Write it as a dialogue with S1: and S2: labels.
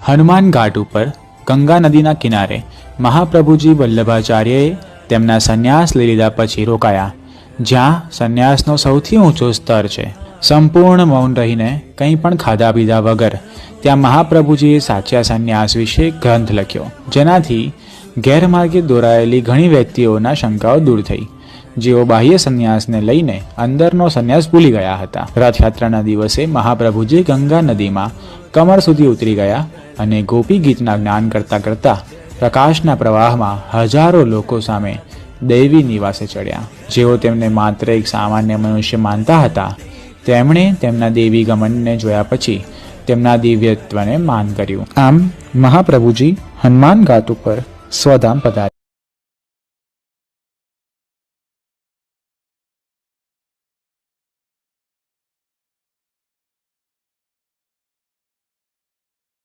S1: હનુમાન ઘાટ ઉપર ગંગા નદીના કિનારે મહાપ્રભુજી વલ્લભાચાર્યએ તેમના સંન્યાસ લઈ લીધા પછી રોકાયા, જ્યાં સંન્યાસનો સૌથી ઊંચો સ્તર છે. સંપૂર્ણ મૌન રહીને કંઈ પણ ખાધા પીધા વગર ત્યાં મહાપ્રભુજીએ સાચા સંન્યાસ વિશે ગ્રંથ લખ્યો, જેનાથી ગેરમાર્ગે દોરાયેલી ઘણી વ્યક્તિઓના શંકાઓ દૂર થઈ. જેઓ બાહ્ય સંન્યાસને લઈને અંદરનો સંન્યાસ ભૂલી ગયા હતા. રથયાત્રાના દિવસે મહાપ્રભુજી ગંગા નદીમાં કમર સુધી ઉતરી ગયા અને ગોપી ગીતના જ્ઞાન કરતા કરતા પ્રકાશના પ્રવાહમાં હજારો લોકો સામે દૈવી નિવાસે ચડ્યા. જેઓ તેમને માત્ર એક સામાન્ય મનુષ્ય માનતા હતા, તેમણે તેમના દેવી ગમનને જોયા પછી તેમના દિવ્યત્વને માન કર્યું. આમ મહાપ્રભુજી હનુમાન ઘાટ ઉપર સ્વધામ પધાર્યા.